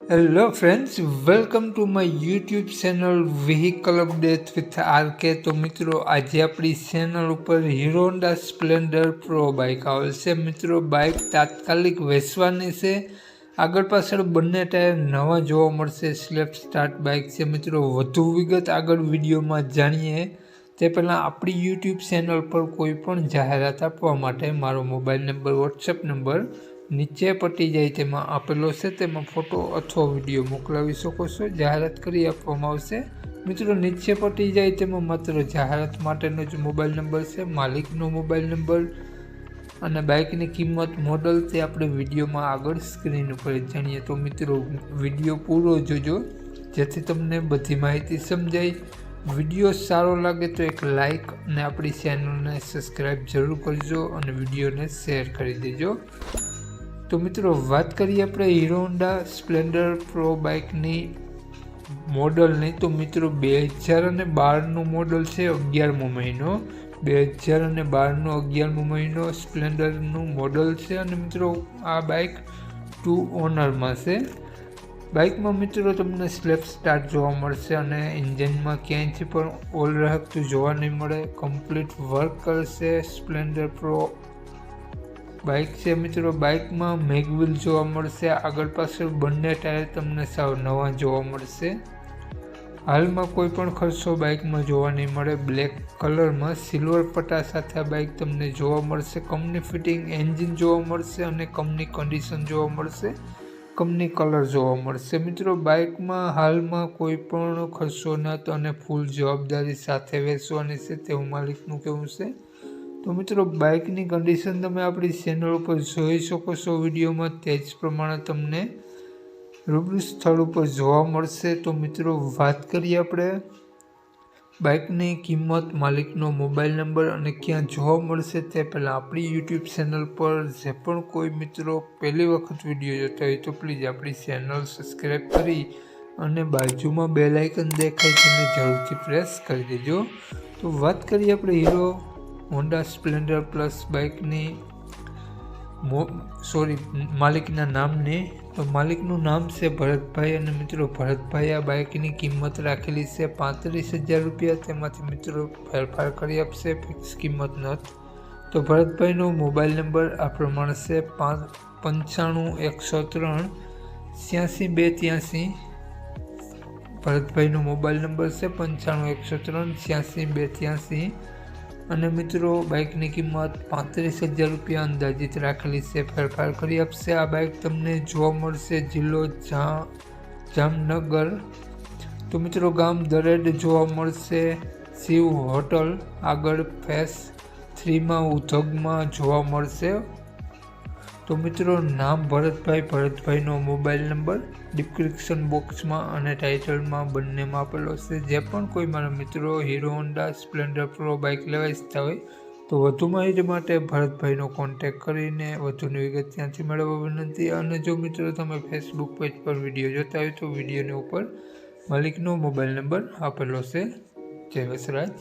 Hello friends welcome to my YouTube channel vehicle update with RK તો મિત્રો, આજે આપણી ચેનલ ઉપર Hero Honda Splendor Pro bike આવશે મિત્રો બાઇક તાત્કાલિક વેચવાની છે. આગળ પાછળ બંને ટાયર નવા જોવા મળશે. સ્લેપ સ્ટાર્ટ બાઇક છે. મિત્રો, વધુ વિગત આગળ વિડીયોમાં જાણીએ. તે પહેલાં આપણી યુટ્યુબ ચેનલ પર કોઈ પણ જાહેરાત આપવા માટે મારો મોબાઈલ નંબર વોટ્સએપ નંબર નીચે પટી જાય તેમાં આપેલો છે, તેમાં ફોટો અથવા વીડિયો મોકલાવી શકો છો. જાહેરાત કરી આપવામાં આવશે. મિત્રો, નીચે પટી જાય તેમાં માત્ર જાહેરાત માટેનો જ મોબાઈલ નંબર છે, માલિકનો મોબાઈલ નંબર અને બાઇકની કિંમત મોડલ તે આપણે વિડીયોમાં આગળ સ્ક્રીન ઉપર જાણીએ. તો મિત્રો, વીડિયો પૂરો જોજો, જેથી તમને બધી માહિતી સમજાય. વીડિયો સારો લાગે તો એક લાઇક અને આપણી ચેનલને સબસ્ક્રાઈબ જરૂર કરજો અને વિડીયોને શેર કરી દેજો. તો મિત્રો, વાત કરીએ આપણે હીરો હોન્ડા સ્પ્લેન્ડર પ્રો બાઇકની મોડલની તો મિત્રો બે હજાર અને બારનું મોડલ છે અગિયારમો મહિનો. બે હજાર અને બારનો અગિયારમો મહિનો સ્પ્લેન્ડરનું મોડલ છે અને મિત્રો, આ બાઇક ટુ ઓનરમાં છે. બાઇકમાં મિત્રો, તમને સ્લેપ સ્ટાર્ટ જોવા મળશે અને એન્જિનમાં ક્યાંયથી પણ ઓલ રહેતું જોવા નહીં મળે. કમ્પ્લીટ વર્ક કરશે સ્પ્લેન્ડર પ્રો બાઇક છે મિત્રો બાઇકમાં મેગવિલ જોવા મળશે. આગળ પાછળ બંને ટાયર તમને સાવ નવા જોવા મળશે. હાલમાં કોઈ પણ ખર્ચો બાઇકમાં જોવા નહીં મળે. બ્લેક કલરમાં સિલ્વર પટ્ટા સાથે આ બાઇક તમને જોવા મળશે. કંપની ફિટિંગ એન્જિન જોવા મળશે અને કંપની કન્ડિશન જોવા મળશે. કંપની કલર જોવા મળશે. મિત્રો બાઇકમાં હાલમાં કોઈ પણ ખર્ચો ન હતો અને ફૂલ જવાબદારી સાથે વેચવાની છે તેવું માલિકનું કહેવું છે. તો મિત્રો બાઇકની કન્ડિશન તમે આપણી ચેનલ ઉપર જોઈ શકો છો વિડીયોમાં, તે જ પ્રમાણે તમને રૂબરૂ સ્થળ ઉપર જોવા મળશે. તો મિત્રો, વાત કરીએ આપણે બાઇકની કિંમત, માલિકનો મોબાઈલ નંબર અને ક્યાં જોવા મળશે તે પહેલાં આપણી યુટ્યુબ ચેનલ પર જે પણ કોઈ મિત્રો પહેલી વખત વીડિયો જોતા હોય તો પ્લીઝ આપણી ચેનલ સબસ્ક્રાઈબ કરી અને બાજુમાં બે લાઇકન દેખાય તેને જરૂરથી પ્રેસ કરી દેજો. તો વાત કરીએ આપણે હીરો હોન્ડા સ્પ્લેન્ડર પ્લસ બાઇકની સોરી, માલિકના નામની. તો માલિકનું નામ છે ભરતભાઈ અને મિત્રો ભરતભાઈ આ બાઇકની કિંમત રાખેલી છે પાંત્રીસ હજાર રૂપિયા. તેમાંથી મિત્રો ફેરફાર કરી આપશે, ફિક્સ કિંમત નથી તો ભરતભાઈનો મોબાઈલ નંબર આ પ્રમાણે છે પાંચ, પંચાણું એકસો ત્રણ છ્યાસી બે ત્યાંસી. ભરતભાઈનો મોબાઈલ નંબર છે પંચાણું એકસો ત્રણ છ્યાસી બે ત્યાંસી. અને મિત્રો, બાઇકની કિંમત પાંત્રીસ હજાર રૂપિયા અંદાજિત રાખેલી છે. ફેરફાર કરી આપશે આ બાઇક તમને જોવા મળશે જિલ્લો જામનગર. તો મિત્રો, ગામ દરેડ જોવા મળશે. શિવ હોટલ, આગળ ફેસ થ્રીમાં ઉધોગમાં જોવા મળશે. તો મિત્રો, નામ ભરતભાઈ. ભરતભાઈનો મોબાઈલ નંબર ડિસ્ક્રિપ્શન બોક્સમાં અને ટાઇટલમાં બંનેમાં આપેલો છે. જે પણ કોઈ મારા મિત્રો Hero Honda Splendor Pro bike લેવા ઈચ્છતા હોય, તો વધુ માહિતી માટે ભરતભાઈનો કોન્ટેક કરીને વધુની વિગત ત્યાંથી મેળવવા વિનંતી. અને જો મિત્રો, તમે ફેસબુક પેજ પર વીડિયો જોતા હોય, તો વિડીયોની ઉપર માલિકનો મોબાઈલ નંબર આપેલો છે. જય વસરાજ.